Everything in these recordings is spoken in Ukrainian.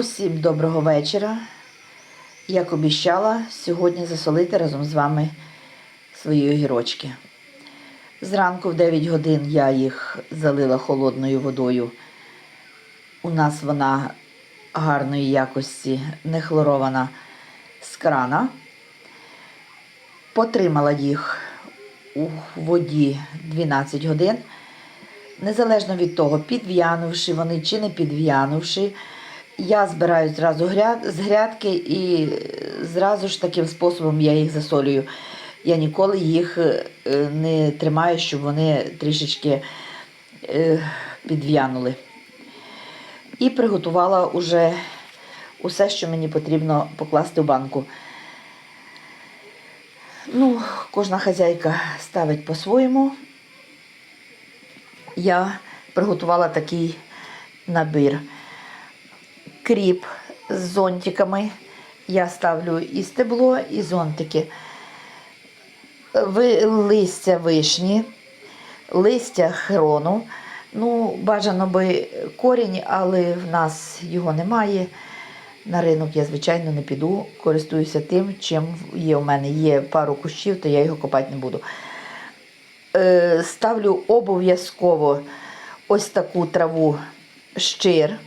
Усім доброго вечора. Як обіщала, сьогодні засолити разом з вами свої огірочки. Зранку в 9 годин я їх залила холодною водою. У нас вона гарної якості, не хлорована з крана. Потримала їх у воді 12 годин. Незалежно від того, підв'янувши вони чи не підв'янувши, я збираю зразу з грядки і зразу ж таким способом я їх засолюю. Я ніколи їх е, не тримаю, щоб вони трішечки е, підв'янули. І приготувала уже усе, що мені потрібно покласти в банку. Ну, кожна хазяйка ставить по-своєму. Я приготувала такий набір. Кріп з зонтиками. Я ставлю і стебло, і зонтики. Листя вишні, листя хрону. Ну, бажано би корінь, але в нас його немає. На ринок я, звичайно, не піду. Користуюся тим, чим є у мене. Є пару кущів, то я його копати не буду. Е, ставлю обов'язково ось таку траву щир.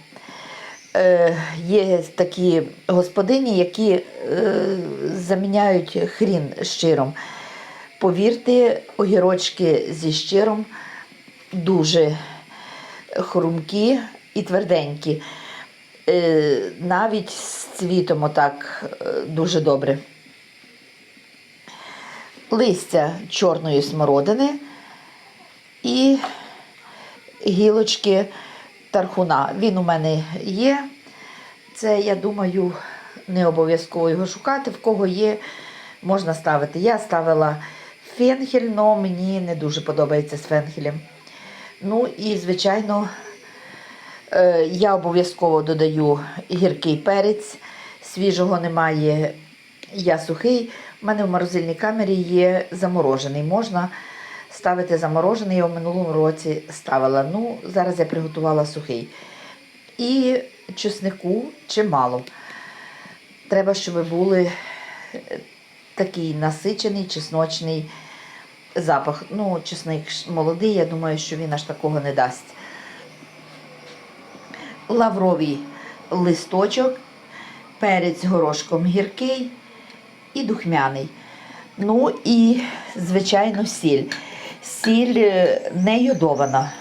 Е, є такі господині, які е, заміняють хрін щиром. Повірте, огірочки зі щиром дуже хрумкі і тверденькі. Е, навіть з цвітом отак дуже добре. Листя чорної смородини і гілочки тархуна. Він у мене є. Це, я думаю, не обов'язково його шукати. В кого є, можна ставити. Я ставила фенхель, але мені не дуже подобається з фенхелем. Ну і, звичайно, е, я обов'язково додаю гіркий перець. Свіжого немає, я сухий. У мене в морозильній камері є заморожений. Можна ставити заморожений, я в минулому році ставила. Ну, зараз я приготувала сухий. І чеснику чимало. Треба, щоб були е, такий насичений, чесночний запах. Ну, чесник молодий, я думаю, що він аж такого не дасть. Лавровий листочок, перець горошком гіркий і духмяний. Ну і, звичайно, сіль. Сіль е, не йодована.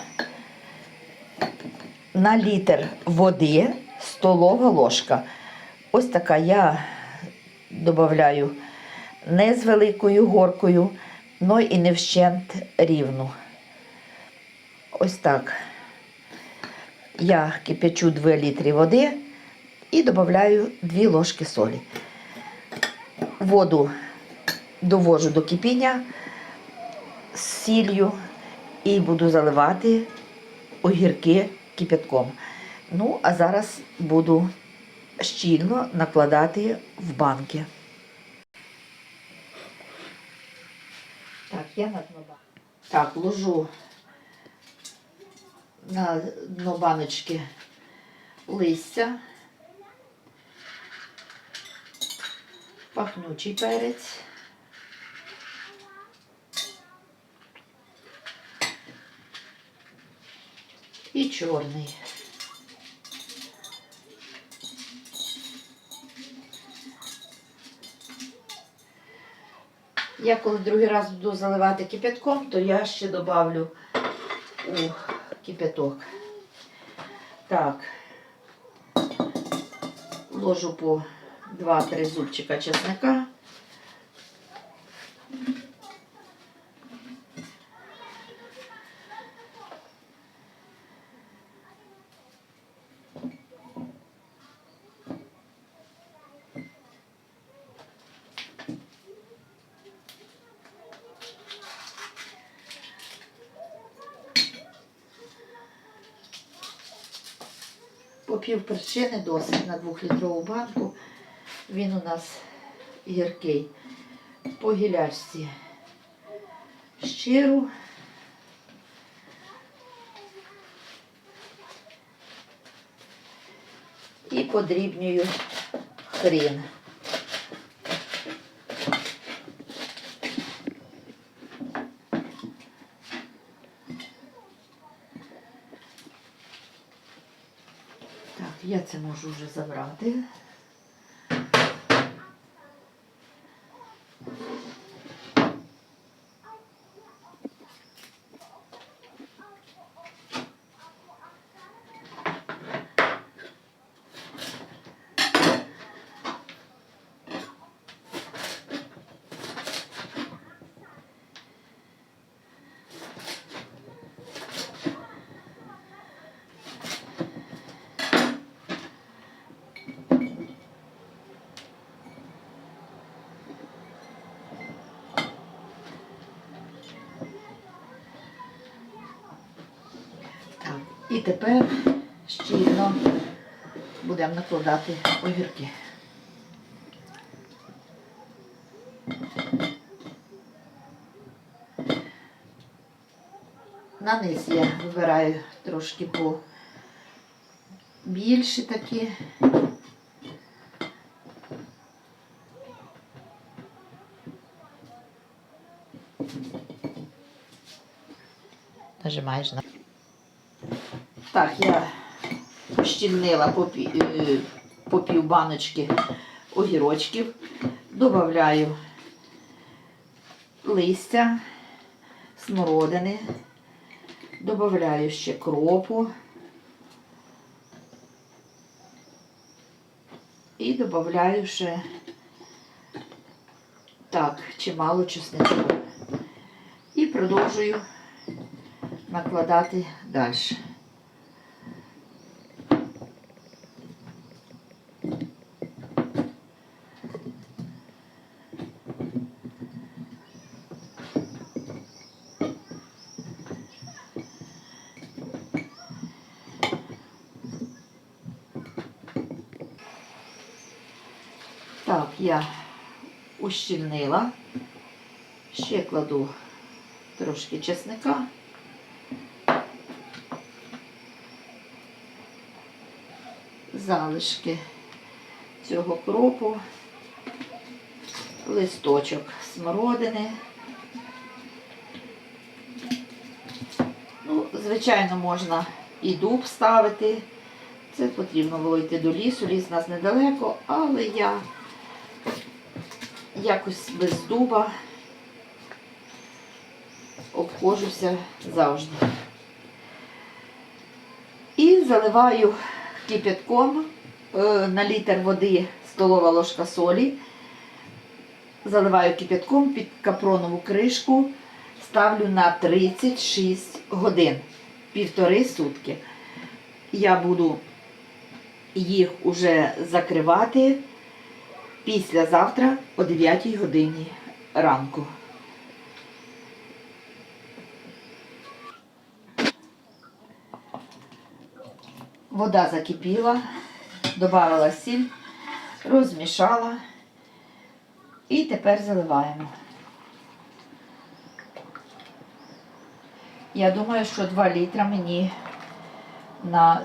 На літр води столова ложка. Ось така я додаю не з великою горкою, но і не вщент рівну. Ось так. Я кипячу 2 літри води і додаю 2 ложки солі. Воду довожу до кипіння з сіллю і буду заливати огірки кипятком. Ну, а зараз буду щільно накладати в банки. Так, я на дно ба- Так, ложу на дно баночки листя, пахнючий перець. І чорний. Я коли другий раз буду заливати кипятком, то я ще добавлю у кипяток. Так, ложу по 2-3 зубчика чесника. По пів перчини досить на 2-літрову банку. Він у нас гіркий. По гілячці щиру. І подрібнюю хрін. Так, я це можу вже забрати. Так, і тепер щільно будемо накладати огірки. На низ я вибираю трошки по більші такі. Нажимаєш на. Так, я пощільнила по, е, по пів баночки огірочків, додаю листя, смородини, додаю ще кропу і додаю ще так, чимало чесничку. І продовжую накладати далі. Так, я ущільнила. Ще кладу трошки чесника. Залишки цього кропу, листочок смородини. Ну, звичайно, можна і дуб ставити. Це потрібно було йти до лісу, ліс у нас недалеко, але я якось без дуба обходжуся завжди. І заливаю кипятком е, на літр води столова ложка солі. Заливаю кипятком під капронову кришку, ставлю на 36 годин, півтори сутки. Я буду їх уже закривати післязавтра о 9 годині ранку. Вода закипіла, додала сіль, розмішала і тепер заливаємо. Я думаю, що 2 літра мені на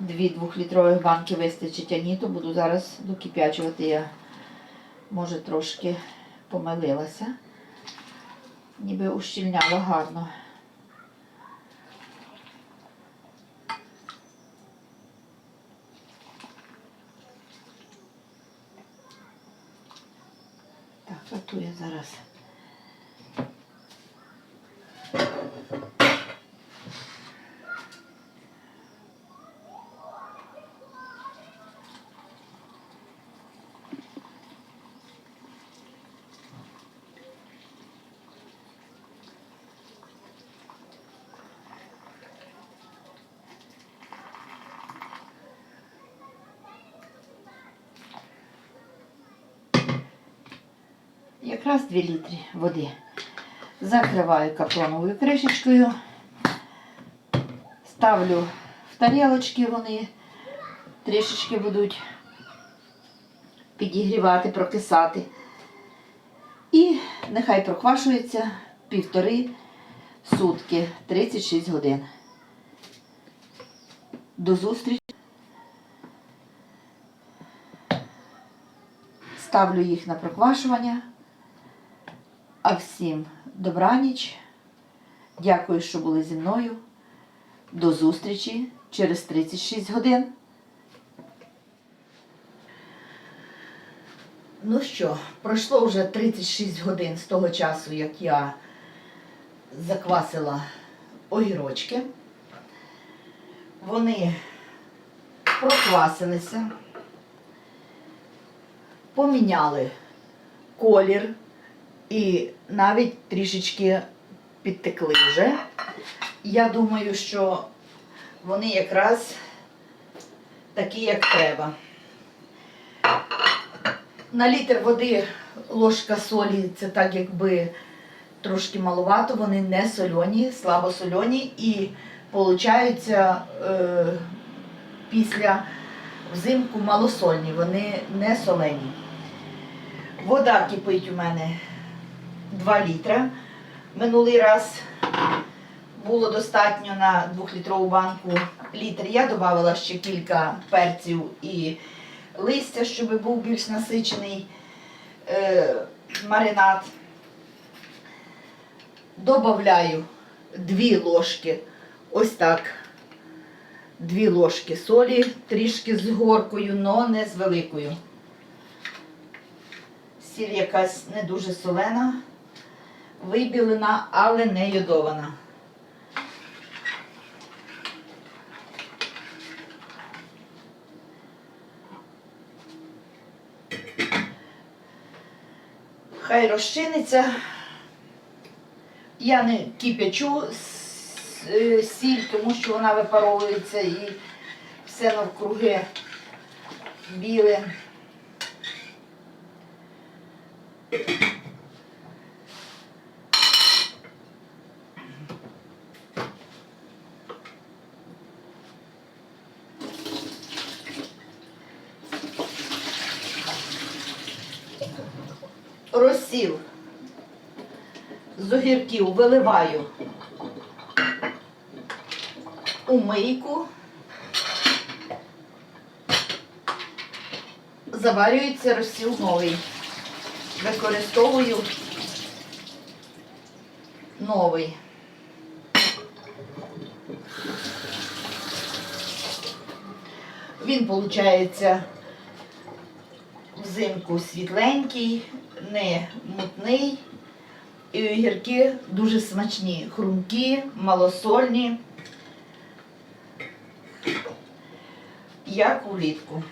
дві двохлітрових банки вистачить, а ні, то буду зараз докип'ячувати. Я, може, трошки помилилася. Ніби ущільняла гарно. Так, а ту я зараз. якраз 2 літри води. Закриваю капроновою кришечкою, ставлю в тарілочки, вони трішечки будуть підігрівати, прокисати. І нехай проквашується півтори сутки, 36 годин. До зустрічі. Ставлю їх на проквашування. А всім добраніч. Дякую, що були зі мною. До зустрічі через 36 годин. Ну що, пройшло вже 36 годин з того часу, як я заквасила огірочки. Вони проквасилися, поміняли колір і навіть трішечки підтекли вже. Я думаю, що вони якраз такі, як треба. На літр води ложка солі це так якби трошки маловато, вони не сольоні, слабо сольоні і получаються е, після взимку малосольні, вони не солені. Вода кипить у мене 2 літра. Минулий раз було достатньо на 2-літрову банку літр. Я додавала ще кілька перців і листя, щоб був більш насичений е, маринад. Добавляю 2 ложки, ось так, 2 ложки солі, трішки з горкою, але не з великою. Сіль якась не дуже солена, вибілена, але не йодована. Хай розчиниться. Я не кипячу е, сіль, тому що вона випаровується і все навкруги біле. Розсіл з огірків виливаю у мийку. Заварюється розсіл новий. Використовую новий. Він, виходить, взимку світленький, не мутний. І огірки дуже смачні, хрумкі, малосольні, як улітку.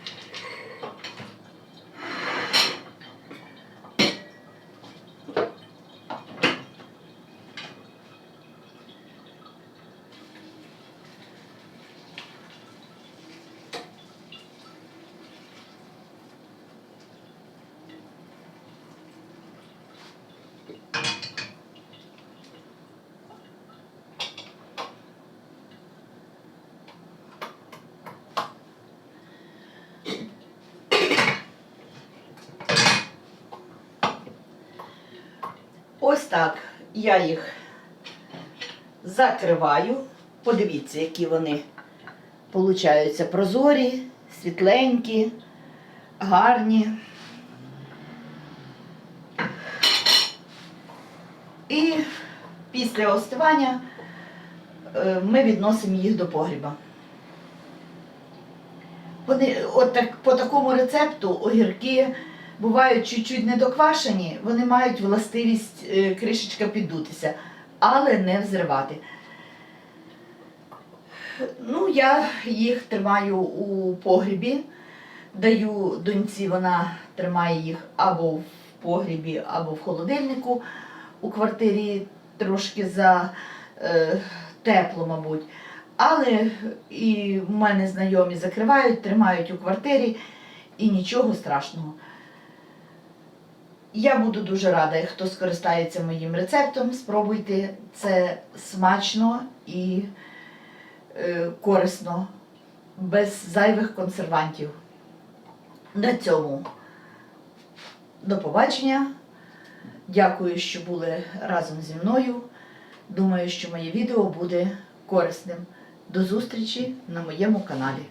Ось так я їх закриваю. Подивіться, які вони получаються прозорі, світленькі, гарні. І після остивання е, ми відносимо їх до погріба. Вони, от так, по такому рецепту огірки бувають чуть-чуть недоквашені, вони мають властивість е, кришечка піддутися, але не взривати. Ну, я їх тримаю у погрібі, даю доньці, вона тримає їх або в погрібі, або в холодильнику. У квартирі трошки за е, тепло, мабуть. Але і в мене знайомі закривають, тримають у квартирі і нічого страшного. Я буду дуже рада, хто скористається моїм рецептом. Спробуйте це смачно і е, корисно, без зайвих консервантів. На цьому до побачення. Дякую, що були разом зі мною. Думаю, що моє відео буде корисним. До зустрічі на моєму каналі.